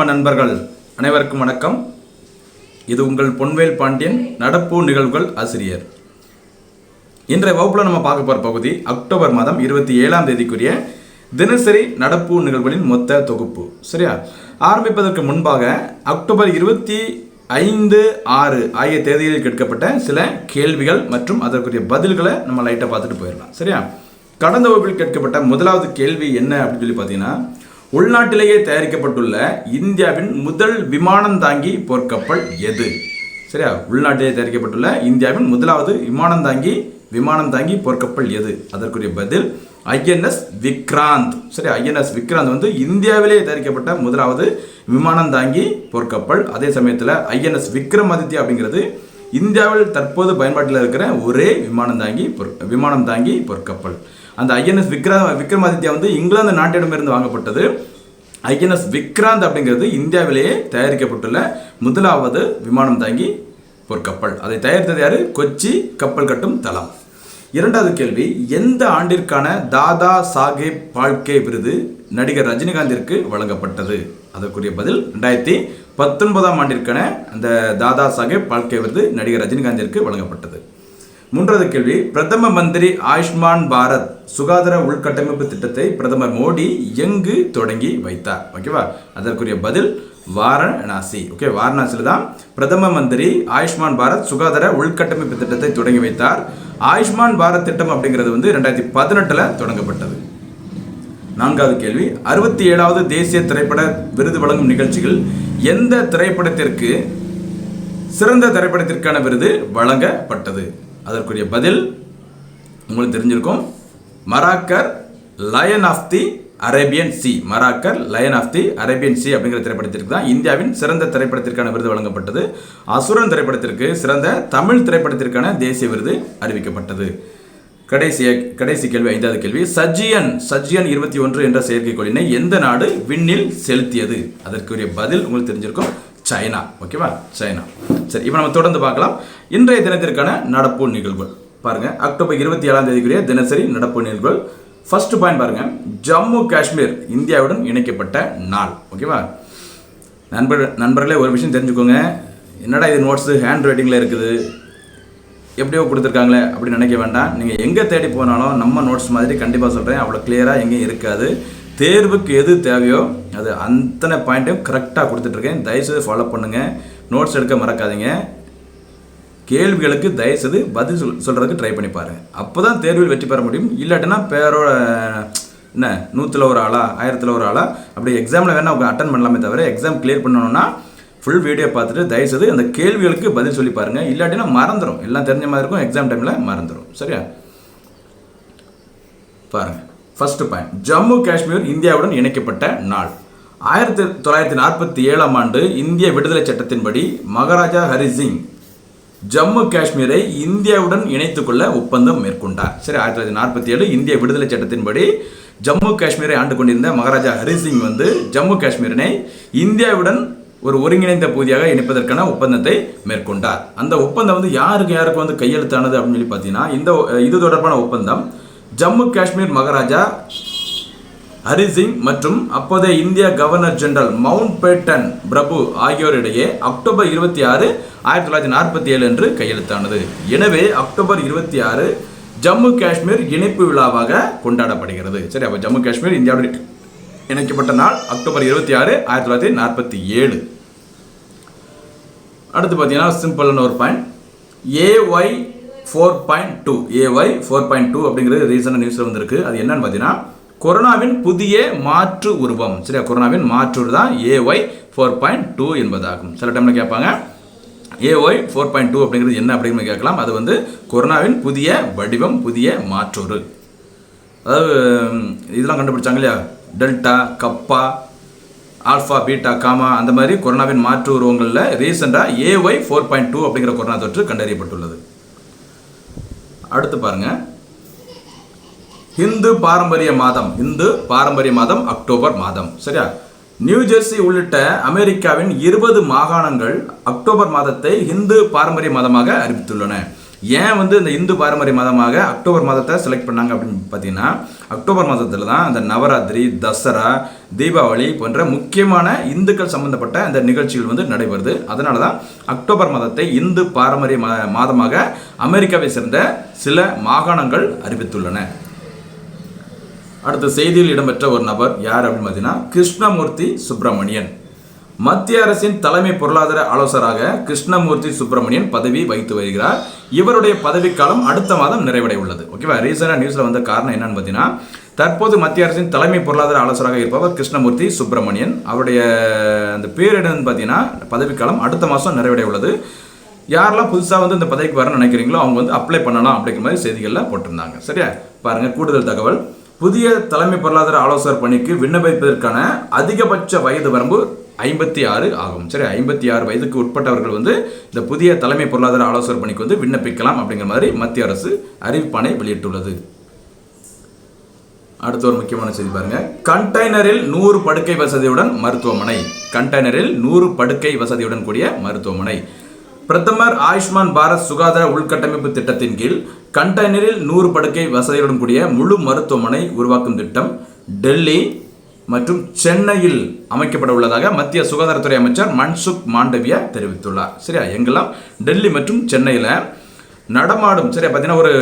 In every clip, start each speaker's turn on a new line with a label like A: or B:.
A: மாணவ நண்பர்கள் அனைவருக்கும் வணக்கம். இது உங்கள் பொன்வேல் பாண்டியன் நடப்பு நிகழ்வுகள் ஆசிரியர். இன்றைய வகுப்பில் நம்ம பார்க்க போகிற பகுதி அக்டோபர் மாதம் இருபத்தி ஏழாம் தேதிக்குரிய தினசரி நடப்பு நிகழ்வுகளின் மொத்த தொகுப்பு. சரியா? ஆரம்பிப்பதற்கு முன்பாக அக்டோபர் இருபத்தி ஐந்து ஆறு ஆகிய தேதிகளில் கேட்கப்பட்ட சில கேள்விகள் மற்றும் அதற்குரிய பதில்களை நம்ம லைட்டாக பார்த்துட்டு போயிடலாம். சரியா? கடந்த வகுப்பில் கேட்கப்பட்ட முதலாவது கேள்வி என்ன அப்படின்னு சொல்லி பார்த்தீங்கன்னா உள்நாட்டிலேயே தயாரிக்கப்பட்டுள்ள இந்தியாவின் முதல் விமானம் தாங்கி போர்க்கப்பல் எது? சரியா? உள்நாட்டிலே தயாரிக்கப்பட்டுள்ள இந்தியாவின் முதலாவது விமானம் தாங்கி விமானம் தாங்கி போர்க்கப்பல் எது? அதற்குரிய பதில் ஐஎன்எஸ் விக்ராந்த். சரி ஐஎன்எஸ் விக்ராந்த் வந்து இந்தியாவிலே தயாரிக்கப்பட்ட முதலாவது விமானம் தாங்கி போர்க்கப்பல். அதே சமயத்தில் ஐஎன்எஸ் விக்ரமாதித்யா அப்படிங்கிறது இந்தியாவில் தற்போது பயன்பாட்டில் இருக்கிற ஒரே விமானம் தாங்கி பொற் விமானம் தாங்கி பொற்கப்பல் அந்த ஐஎன்எஸ் விக்ரா விக்ரமாதித்யா வந்து இங்கிலாந்து நாட்டிடமிருந்து வாங்கப்பட்டது. ஐஎன்எஸ் விக்ராந்த் அப்படிங்கிறது இந்தியாவிலேயே தயாரிக்கப்பட்டுள்ள முதலாவது விமானம் தாங்கி ஒரு கப்பல் அதை தயாரித்தது யார்? கொச்சி கப்பல் கட்டும் தளம். இரண்டாவது கேள்வி எந்த ஆண்டிற்கான தாதா சாஹேப் பால்கே விருது நடிகர் ரஜினிகாந்திற்கு வழங்கப்பட்டது? அதற்குரிய பதில் ரெண்டாயிரத்தி பத்தொன்பதாம் ஆண்டிற்கான அந்த தாதா சாஹேப் பால்கே விருது நடிகர் ரஜினிகாந்திற்கு வழங்கப்பட்டது. மூன்றாவது கேள்வி. பிரதம மந்திரி ஆயுஷ்மான் பாரத் சுகாதார உள்கட்டமைப்பு திட்டத்தை பிரதமர் மோடி எங்கு தொடங்கி வைத்தார்? ஓகேவா அதற்குரிய பதில் வாரணாசி. ஓகே வாரணாசியில் தான் பிரதம மந்திரி ஆயுஷ்மான் பாரத் சுகாதார உள்கட்டமைப்பு திட்டத்தை தொடங்கி வைத்தார். ஆயுஷ்மான் பாரத் திட்டம் அப்படிங்கிறது வந்து ரெண்டாயிரத்தி பதினெட்டில் தொடங்கப்பட்டது. நான்காவது கேள்வி. அறுபத்தி ஏழாவது தேசிய திரைப்பட விருது வழங்கும் நிகழ்ச்சிகள் எந்த திரைப்படத்திற்கு சிறந்த திரைப்படத்திற்கான விருது வழங்கப்பட்டது? அதற்குரிய பதில் உங்களுக்கு தெரிஞ்சிருக்கும். Marakkar lion of the Arabian sea Marakkar lion of the Arabian sea அப்படிங்கிற திரைப்படத்திற்கு தான் இந்தியாவின் சிறந்த திரைப்படத்திற்கான விருது வழங்கப்பட்டது. அசுரன் திரைப்படத்திற்கு சிறந்த தமிழ் திரைப்படத்திற்கான தேசிய விருது அறிவிக்கப்பட்டது. கடைசி கடைசி கேள்வி ஐந்தாவது கேள்வி. சஜியன் சஜியன் இருபத்தி ஒன்று என்ற செயற்கைக்கோளினை எந்த நாடு விண்ணில் செலுத்தியது? அதற்குரிய பதில் உங்களுக்கு தெரிஞ்சிருக்கும். சைனா. ஓகேவா? சைனா. சரி இப்போ நம்ம தொடர்ந்து பார்க்கலாம். இன்றைய தினத்திற்கான நடப்பு நிகழ்வுகள். பாருங்கள் அக்டோபர் இருபத்தி ஏழாம் தேதிக்குரிய தினசரி நடப்பு நிகழ்வுகள். ஃபர்ஸ்ட் பாயிண்ட் பாருங்கள் ஜம்மு காஷ்மீர் இந்தியாவுடன் இணைக்கப்பட்ட நாள். ஓகேவா நண்பர் நண்பர்களே ஒரு விஷயம் தெரிஞ்சுக்கோங்க. என்னடா இது நோட்ஸு ஹேண்ட் ரைட்டிங்கில் இருக்குது? எப்படியோ கொடுத்துருக்காங்களே அப்படின்னு நினைக்க வேண்டாம். நீங்கள் எங்கே தேடி போனாலும் நம்ம நோட்ஸ் மாதிரி கண்டிப்பாக சொல்கிறேன் அவ்வளோ கிளியராக எங்கேயும் இருக்காது. தேர்வுக்கு எது தேவையோ அது அத்தனை பாயிண்ட்டையும் கரெக்டாக கொடுத்துட்ருக்கேன் தயவுசெய்து ஃபாலோ பண்ணுங்கள் நோட்ஸ் எடுக்க மறக்காதீங்க. கேள்விகளுக்கு தயவுசெய்து பதில் சொல் சொல்கிறதுக்கு ட்ரை பண்ணி பாரு. அப்போ தான் தேர்வில் வெற்றி பெற முடியும். இல்லாட்டினா பேரோட என்ன நூற்றில் ஒரு ஆளா ஆயிரத்தில் ஒரு ஆளா அப்படி எக்ஸாமில் வேணால் அவங்க அட்டன் பண்ணலாமே தவிர எக்ஸாம் கிளியர் பண்ணணும்னா ஃபுல் வீடியோ பார்த்துட்டு தயவுசெய்து அந்த கேள்விகளுக்கு பதில் சொல்லி பாருங்கள் இல்லாட்டினா மறந்துடும் எல்லாம் தெரிஞ்ச மாதிரி இருக்கும். எக்ஸாம் டைமில் மறந்துடும் சரியா? பாருங்கள் ஃபர்ஸ்ட் பாயிண்ட் ஜம்மு காஷ்மீர் இந்தியாவுடன் இணைக்கப்பட்ட நாள். ஆயிரத்தி தொள்ளாயிரத்தி நாற்பத்தி ஏழாம் ஆண்டு இந்திய விடுதலை சட்டத்தின்படி மகாராஜா ஹரிசிங் ஜம்மு காஷ்மீரை இந்தியாவுடன் இணைத்துக்கொள்ள ஒப்பந்தம் மேற்கொண்டார். சரி ஆயிரத்தி தொள்ளாயிரத்தி நாற்பத்தி ஏழு இந்திய விடுதலை சட்டத்தின்படி ஜம்மு காஷ்மீரை ஆண்டு கொண்டிருந்த மகாராஜா ஹரிசிங் வந்து ஜம்மு காஷ்மீரினை இந்தியாவுடன் ஒரு ஒருங்கிணைந்த பகுதியாக இணைப்பதற்கான ஒப்பந்தத்தை மேற்கொண்டார். அந்த ஒப்பந்தம் வந்து யாருக்கு யாருக்கு வந்து கையெழுத்தானது அப்படின்னு சொல்லி பார்த்தீங்கன்னா இந்த இது தொடர்பான ஒப்பந்தம் ஜம்மு காஷ்மீர் மகாராஜா ஹரிசிங் மற்றும் அப்போதைய இந்திய கவர்னர் ஜெனரல் மவுண்ட் பேட்டன் பிரபு ஆகியோரிடையே அக்டோபர் இருபத்தி ஆறு ஆயிரத்தி தொள்ளாயிரத்தி நாற்பத்தி ஏழு என்று கையெழுத்தானது. எனவே அக்டோபர் இருபத்தி ஆறு ஜம்மு காஷ்மீர் இணைப்பு விழாவாக கொண்டாடப்படுகிறது. சரி அப்போ ஜம்மு காஷ்மீர் இந்தியாவுடன் இணைக்கப்பட்ட நாள் அக்டோபர் இருபத்தி ஆறு ஆயிரத்தி தொள்ளாயிரத்தி நாற்பத்தி ஏழு. அடுத்து பார்த்தீங்கன்னா சிம்பிள்னு ஒரு point AY four point two AY four point two அப்படிங்கிறது ரீசனாக நியூஸில் வந்திருக்கு. அது என்னன்னு பார்த்தீங்கன்னா கொரோனாவின் புதிய மாற்று உருவம். சரியா? கொரோனாவின் மாற்று தான் ஏஒய் ஃபோர் பாயிண்ட் டூ என்பதாகும். சில டைமில் கேட்பாங்க ஏஒய் ஃபோர் பாயிண்ட் டூ அப்படிங்கிறது என்ன அப்படின்னு கேட்கலாம். அது வந்து கொரோனாவின் புதிய வடிவம் புதிய மாற்றொரு. அதாவது இதெல்லாம் கண்டுபிடிச்சாங்க இல்லையா? Delta kappa alpha beta gamma அந்த மாதிரி கொரோனாவின் மாற்று உருவங்களில் ரீசெண்டாக ஏஒய் ஃபோர் பாயிண்ட் டூ அப்படிங்கிற கொரோனா தொற்று கண்டறியப்பட்டுள்ளது. அடுத்து பாருங்கள் இந்து பாரம்பரிய மாதம் இந்து பாரம்பரிய மாதம் அக்டோபர் மாதம். சரியா? நியூ ஜெர்சி உள்ளிட்ட அமெரிக்காவின் இருபது மாகாணங்கள் அக்டோபர் மாதத்தை இந்து பாரம்பரிய மாதமாக அறிவித்துள்ளன. ஏன் வந்து இந்த இந்து பாரம்பரிய மாதமாக அக்டோபர் மாதத்தை செலக்ட் பண்ணாங்க அப்படின்னு பார்த்தீங்கன்னா அக்டோபர் மாதத்தில் தான் அந்த நவராத்திரி தசரா தீபாவளி போன்ற முக்கியமான இந்துக்கள் சம்பந்தப்பட்ட அந்த நிகழ்ச்சிகள் வந்து நடைபெறுது. அதனால தான் அக்டோபர் மாதத்தை இந்து பாரம்பரிய மாதமாக அமெரிக்காவை சேர்ந்த சில மாகாணங்கள் அறிவித்துள்ளன. அடுத்த செய்தியில் இடம்பெற்ற ஒரு நபர் யார் அப்படின்னு பார்த்தீங்கன்னா கிருஷ்ணமூர்த்தி சுப்பிரமணியன். மத்திய அரசின் தலைமை பொருளாதார ஆலோசகராக கிருஷ்ணமூர்த்தி சுப்பிரமணியன் பதவி வகித்து வருகிறார். இவருடைய பதவிக்காலம் அடுத்த மாதம் நிறைவடை உள்ளது. ஓகேவா ரீசெண்டாக நியூஸில் வந்த காரணம் என்னன்னு பார்த்தீங்கன்னா தற்போது மத்திய அரசின் தலைமை பொருளாதார ஆலோசராக இருப்பவர் கிருஷ்ணமூர்த்தி சுப்பிரமணியன். அவருடைய அந்த பேரிடம்னு பார்த்தீங்கன்னா பதவிக்காலம் அடுத்த மாதம் நிறைவடை உள்ளது. யாரெல்லாம் புதுசாக வந்து இந்த பதவிக்கு வரணும்னு நினைக்கிறீங்களோ அவங்க வந்து அப்ளை பண்ணலாம் அப்படிங்கிற மாதிரி செய்திகளில் போட்டிருந்தாங்க. சரியா? பாருங்கள் கூடுதல் தகவல். புதிய தலைமை பொருளாதார ஆலோசகர் பணிக்கு விண்ணப்பிப்பதற்கான அதிகபட்ச வயது வரம்பு ஐம்பத்தி ஆறு ஆகும். சரி ஐம்பத்தி ஆறு வயதுக்கு உட்பட்டவர்கள் வந்து இந்த புதிய தலைமை பொருளாதார ஆலோசகர் பணிக்கு வந்து விண்ணப்பிக்கலாம் அப்படிங்கிற மாதிரி மத்திய அரசு அறிவிப்பானை வெளியிட்டுள்ளது. அடுத்த ஒரு முக்கியமான செய்தி பாருங்க. கண்டெய்னரில் நூறு படுக்கை வசதியுடன் மருத்துவமனை. கண்டெய்னரில் நூறு படுக்கை வசதியுடன் கூடிய மருத்துவமனை. பிரதமர் ஆயுஷ்மான் பாரத் சுகாதார உள்கட்டமைப்பு திட்டத்தின் கீழ் கண்டெய்னரில் நூறு படுக்கை வசதியுடன் கூடிய முழு மருத்துவமனை உருவாக்கும் திட்டம் டெல்லி மற்றும் சென்னையில் அமைக்கப்பட உள்ளதாக மத்திய சுகாதாரத்துறை அமைச்சர் மன்சுக் மாண்டவியா தெரிவித்துள்ளார். சரியா? எங்கெல்லாம்? டெல்லி மற்றும் சென்னையில் நடமாடும் சரியா? பார்த்தீங்கன்னா ஒரு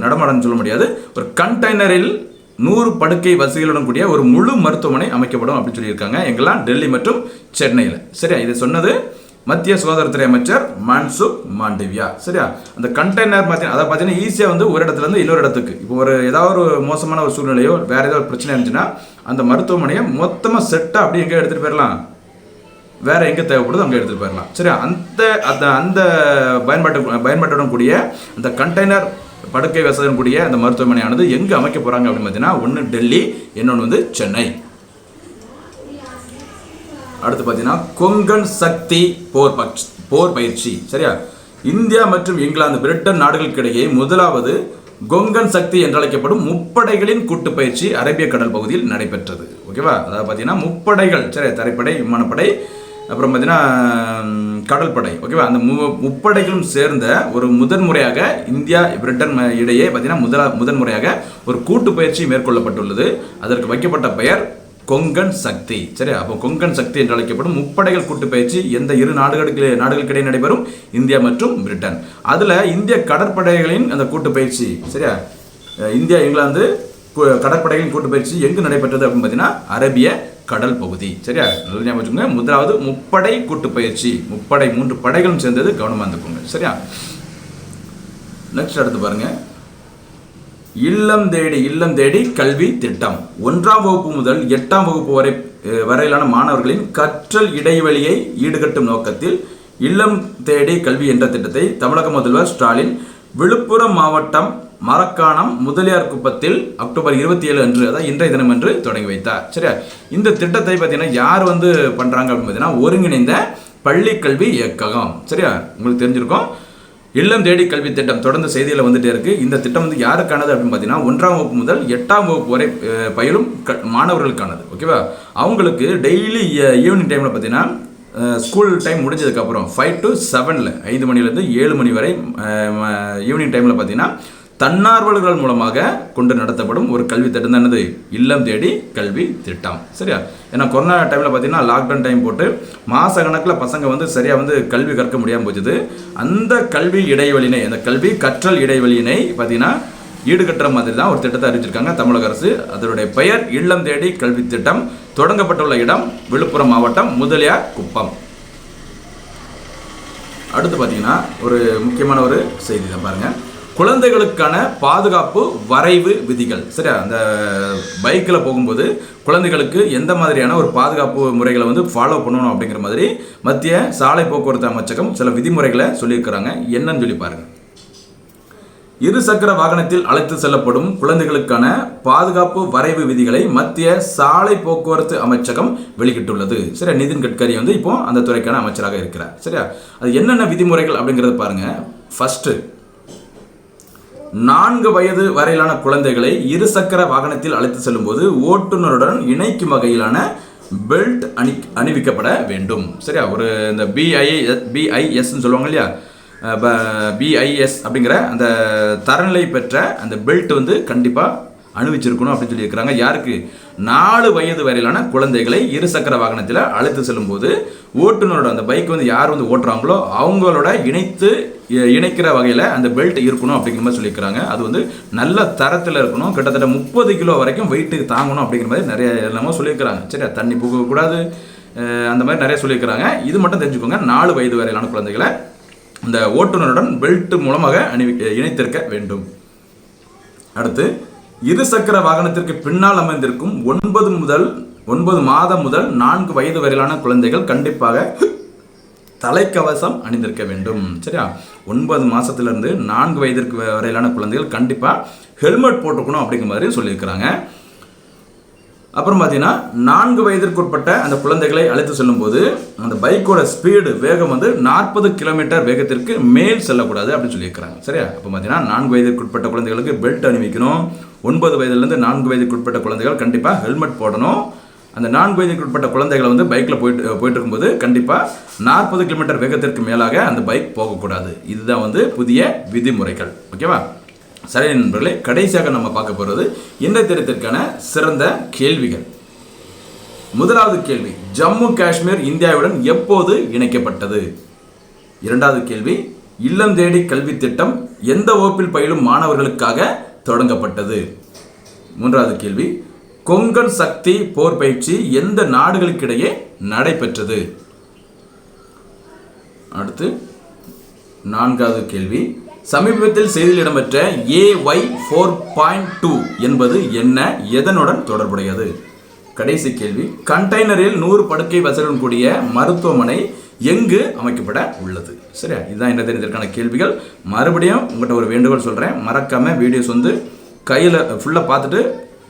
A: நடமாடம்னு சொல்ல முடியாது. ஒரு கண்டெய்னரில் நூறு படுக்கை வசதிகளுடன் கூடிய ஒரு முழு மருத்துவமனை அமைக்கப்படும் அப்படின்னு சொல்லியிருக்காங்க. எங்கெல்லாம்? டெல்லி மற்றும் சென்னையில். சரியா? இதை சொன்னது மத்திய சுகாதாரத்துறை அமைச்சர் மன்சுக் மாண்டவியா. சரியா? அந்த கண்டெய்னர் பார்த்தீங்கன்னா அதை பார்த்தீங்கன்னா ஈஸியாக வந்து ஒரு இடத்துல இருந்து இன்னொரு இடத்துக்கு. இப்போ ஒரு ஏதாவது ஒரு மோசமான ஒரு சூழ்நிலையோ வேற ஏதாவது ஒரு பிரச்சனை இருந்துச்சுன்னா அந்த மருத்துவமனையை மொத்தமாக செட்டாக அப்படியே எங்கே எடுத்துகிட்டு போயிடலாம் வேற எங்கே தேவைப்படுதோ அங்கே எடுத்துகிட்டு போயிடலாம் சரி அந்த அந்த அந்த பயன்பாட்டு பயன்பாட்டுடன் கூடிய அந்த கண்டெய்னர் படுக்கை வசதியுடன் கூடிய அந்த மருத்துவமனையானது எங்கே அமைக்க போகிறாங்க அப்படின்னு பார்த்தீங்கன்னா ஒன்று டெல்லி இன்னொன்று வந்து சென்னை. அடுத்து பார்த்தீங்கன்னா கொங்கன் சக்தி போர் போர் பயிற்சி. சரியா? இந்தியா மற்றும் இங்கிலாந்து பிரிட்டன் நாடுகளுக்கிடையே முதலாவது கொங்கன் சக்தி என்றழைக்கப்படும் முப்படைகளின் கூட்டு பயிற்சி அரேபிய கடல் பகுதியில் நடைபெற்றது. ஓகேவா அதாவது பார்த்தீங்கன்னா முப்படைகள் சரி தரைப்படை விமானப்படை அப்புறம் பார்த்தீங்கன்னா கடல்படை. கடல் படை ஓகேவா அந்த மு முப்படைகளும் சேர்ந்த ஒரு முதன்முறையாக இந்தியா பிரிட்டன் இடையே பார்த்தீங்கன்னா முதலா முதன்முறையாக ஒரு கூட்டு பயிற்சி மேற்கொள்ளப்பட்டுள்ளது. அதற்கு வைக்கப்பட்ட பெயர் கொங்கன் சக்தி. சரி அப்போ கொங்கன் சக்தி என்று அழைக்கப்படும் முப்படைகள் கூட்டு பயிற்சி எந்த இரு நாடுகளுக்கு நாடுகளுக்கிடையே நடைபெறும்? இந்தியா மற்றும் பிரிட்டன். அதில் இந்திய கடற்படைகளின் அந்த கூட்டு பயிற்சி சரியா இந்தியா இங்கிலாந்து கடற்படைகளின் கூட்டு பயிற்சி எங்கு நடைபெற்றது அப்படின்னு பார்த்தீங்கன்னா அரேபிய கடல் பகுதி. சரியா? நல்லா ஞாபகம் வச்சுக்கோங்க. முதலாவது முப்படை கூட்டு பயிற்சி முப்படை மூன்று படைகளும் சேர்ந்தது கவனமாக இருந்துக்கோங்க. சரியா? நெக்ஸ்ட் அடுத்து பாருங்கள் இல்லம் தேடி இல்லம் தேடி கல்வி திட்டம். ஒன்றாம் வகுப்பு முதல் எட்டாம் வகுப்பு வரை வரையிலான மாணவர்களின் கற்றல் இடைவெளியை ஈடுகட்டும் நோக்கத்தில் இல்லம் தேடி கல்வி என்ற திட்டத்தை தமிழக முதல்வர் ஸ்டாலின் விழுப்புரம் மாவட்டம் மரக்காணம் முதலியார் குப்பத்தில் அக்டோபர் இருபத்தி ஏழு அன்று அதாவது இன்றைய தினம் என்று தொடங்கி வைத்தார். சரியா? இந்த திட்டத்தை பார்த்தீங்கன்னா யார் வந்து பண்ணுறாங்க அப்படின்னு பார்த்தீங்கன்னா ஒருங்கிணைந்த பள்ளி கல்வி இயக்ககம். சரியா? உங்களுக்கு தெரிஞ்சிருக்கும். இல்லம் தேடி கல்வி திட்டம் தொடர்ந்து செய்தியில் வந்துட்டே இருக்கு. இந்த திட்டம் வந்து யாருக்கானது அப்படின்னு பார்த்தீங்கன்னா ஒன்றாம் வகுப்பு முதல் எட்டாம் வகுப்பு வரை பயிலும் க- மாணவர்களுக்கானது ஓகேவா அவங்களுக்கு டெய்லி ஈவினிங் டைமில் பார்த்தீங்கன்னா ஸ்கூல் டைம் முடிஞ்சதுக்கப்புறம் ஃபைவ் டு செவனில் ஐந்து மணிலேருந்து ஏழு மணி வரை ஈவினிங் டைமில் பார்த்தீங்கன்னா தன்னார்வலர்கள் மூலமாக கொண்டு நடத்தப்படும் ஒரு கல்வி திட்டம் தான் என்னது? இல்லம் தேடி கல்வி திட்டம். சரியா? ஏன்னா கொரோனா டைமில் பார்த்தீங்கன்னா லாக்டவுன் டைம் போட்டு மாத கணக்கில் பசங்க வந்து சரியாக வந்து கல்வி கற்க முடியாமல் போச்சுது. அந்த கல்வி இடைவெளியினை அந்த கல்வி கற்றல் இடைவெளியினை பார்த்தீங்கன்னா ஈடுகட்டுற மாதிரி தான் ஒரு திட்டத்தை அறிவிச்சிருக்காங்க தமிழக அரசு. அதனுடைய பெயர் இல்லம் தேடி கல்வி திட்டம். தொடங்கப்பட்டுள்ள இடம் விழுப்புரம் மாவட்டம் முதலியார் குப்பம். அடுத்து பார்த்தீங்கன்னா ஒரு முக்கியமான ஒரு செய்தி தான் பாருங்கள் குழந்தைகளுக்கான பாதுகாப்பு வரைவு விதிகள். சரியா? அந்த பைக்கில் போகும்போது குழந்தைகளுக்கு எந்த மாதிரியான ஒரு பாதுகாப்பு முறைகளை வந்து ஃபாலோ பண்ணணும் அப்படிங்கிற மாதிரி மத்திய சாலை போக்குவரத்து அமைச்சகம் சில விதிமுறைகளை சொல்லியிருக்கிறாங்க. என்னன்னு சொல்லி பாருங்க. இருசக்கர வாகனத்தில் அழைத்து செல்லப்படும் குழந்தைகளுக்கான பாதுகாப்பு வரைவு விதிகளை மத்திய சாலை போக்குவரத்து அமைச்சகம் வெளியிட்டுள்ளது. சரியா? நிதின் கட்கரி வந்து இப்போ அந்த துறைக்கான அமைச்சராக இருக்கிறார். சரியா? அது என்னென்ன விதிமுறைகள் அப்படிங்கிறத பாருங்க. ஃபர்ஸ்ட் நான்கு வயது வரையிலான குழந்தைகளை இருசக்கர வாகனத்தில் அழைத்து செல்லும்போது ஓட்டுநருடன் இணைக்கும் வகையிலான பெல்ட் அணி அணிவிக்கப்பட வேண்டும். சரியா? ஒரு இந்த பிஐ பிஐஎஸ்ன்னு சொல்லுவாங்க இல்லையா? பிஐஎஸ் அப்படிங்கிற அந்த தரநிலை பெற்ற அந்த பெல்ட் வந்து கண்டிப்பாக அணிவிச்சிருக்கணும் அப்படின்னு சொல்லியிருக்கிறாங்க. யாருக்கு? நாலு வயது வரையிலான குழந்தைகளை இருசக்கர வாகனத்தில் அழைத்து செல்லும்போது ஓட்டுநரோட அந்த பைக் வந்து யார் வந்து ஓட்டுறாங்களோ அவங்களோட இணைத்து இணைக்கிற வகையில் அந்த பெல்ட் இருக்கணும் அப்படிங்கிற மாதிரி சொல்லியிருக்கிறாங்க. அது வந்து நல்ல தரத்தில் இருக்கணும். கிட்டத்தட்ட முப்பது கிலோ வரைக்கும் வெயிட்டு தாங்கணும் அப்படிங்கிற மாதிரி நிறைய எல்லாமே சொல்லியிருக்கிறாங்க. சரியா? தண்ணி போகக்கூடாது. அந்த மாதிரி நிறைய சொல்லியிருக்கிறாங்க. இது மட்டும் தெரிஞ்சுக்கோங்க. நாலு வயது வரையிலான குழந்தைகளை இந்த ஓட்டுநருடன் பெல்ட் மூலமாக அணி இணைத்திருக்க வேண்டும். அடுத்து இருசக்கர வாகனத்திற்கு பின்னால் அமைந்திருக்கும் ஒன்பது முதல் ஒன்பது மாதம் முதல் நான்கு வயது வரையிலான குழந்தைகள் கண்டிப்பாக தலைக்கவசம் அணிந்திருக்க வேண்டும். சரியா? ஒன்பது மாதத்துலேருந்து நான்கு வயதிற்கு வரையிலான குழந்தைகள் கண்டிப்பாக ஹெல்மெட் போட்டுக்கணும் அப்படிங்கிற மாதிரி சொல்லியிருக்கிறாங்க. அப்புறம் பார்த்தீங்கன்னா நான்கு வயதிற்குட்பட்ட அந்த குழந்தைகளை அழைத்து செல்லும்போது அந்த பைக்கோட ஸ்பீடு வேகம் வந்து நாற்பது கிலோமீட்டர் வேகத்திற்கு மேல் செல்லக்கூடாது அப்படின்னு சொல்லியிருக்கிறாங்க. சரியா? அப்போ பார்த்தீங்கன்னா நான்கு வயதிற்குட்பட்ட குழந்தைகளுக்கு பெல்ட் அணிவிக்கணும். ஒன்பது வயதுலேருந்து நான்கு வயதுக்குட்பட்ட குழந்தைகள் கண்டிப்பாக ஹெல்மெட் போடணும். அந்த நான்கு வயதுக்குட்பட்ட குழந்தைகளை வந்து பைக்கில் போயிட்டு போயிட்டு இருக்கும்போது கண்டிப்பாக நாற்பது கிலோமீட்டர் வேகத்திற்கு மேலாக அந்த பைக் போகக்கூடாது. இதுதான் வந்து புதிய விதிமுறைகள். ஓகேவா? சரி நண்பர்களே கடைசியாக நம்ம பார்க்க போகிறது இன்றைய தினத்திற்கான சிறந்த கேள்விகள். முதலாவது கேள்வி ஜம்மு காஷ்மீர் இந்தியாவுடன் எப்போது இணைக்கப்பட்டது? இரண்டாவது கேள்வி இல்லம் தேடி கல்வி திட்டம் எந்த வகுப்பில் பயிலும் மாணவர்களுக்காக தொடங்கப்பட்டது? மூன்றாவது கேள்வி கொங்கன் சக்தி போர் பயிற்சி எந்த நாடுகளுக்கிடையே நடைபெற்றது? அடுத்து நான்காவது கேள்வி சமீபத்தில் செய்தியில் இடம்பெற்ற ஏஒய் ஃபோர் பாயிண்ட் டூ என்பது என்ன எதனுடன் தொடர்புடையது? கடைசி கேள்வி. கண்டெய்னரில் நூறு படுக்கை வசதியுடன் கூடிய மருத்துவமனை எங்கு அமைக்கப்பட உள்ளது? சரியா? இதுதான் என்ன தெரிஞ்சதற்கான கேள்விகள். மறுபடியும் உங்கள்கிட்ட ஒரு வேண்டுகோள் சொல்கிறேன் மறக்காம வீடியோஸ் வந்து கையில் ஃபுல்லாக பார்த்துட்டு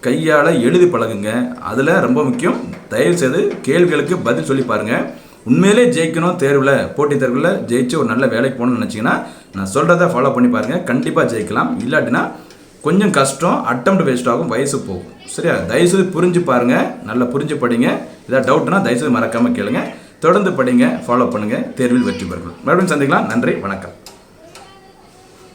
A: கையால் எழுதி பழகுங்க. அதில் ரொம்ப முக்கியம் தயவு செய்து கேள்விகளுக்கு பதில் சொல்லி பாருங்கள் உண்மையிலே ஜெயிக்கணும் தேர்வில் போட்டித் தேர்வில் ஜெயிச்சு ஒரு நல்ல வேலைக்கு போகணும்னு நினச்சிங்கன்னா நான் சொல்கிறத ஃபாலோ பண்ணி பாருங்கள் கண்டிப்பாக ஜெயிக்கலாம். இல்லாட்டினா கொஞ்சம் கஷ்டம் அட்டம் வேஸ்ட் ஆகும் வயசு போகும். சரியா? தயவுசெய்து புரிஞ்சு பாருங்கள் நல்லா புரிஞ்சு படிங்க. ஏதாவது டவுட்னா தயவுசெய்து மறக்காமல் கேளுங்க. தொடர்ந்து படிங்க ஃபாலோ பண்ணுங்கள் தேர்வில் வெற்றி பெறுங்கள். மறுபடியும் சந்திக்கலாம். நன்றி வணக்கம்.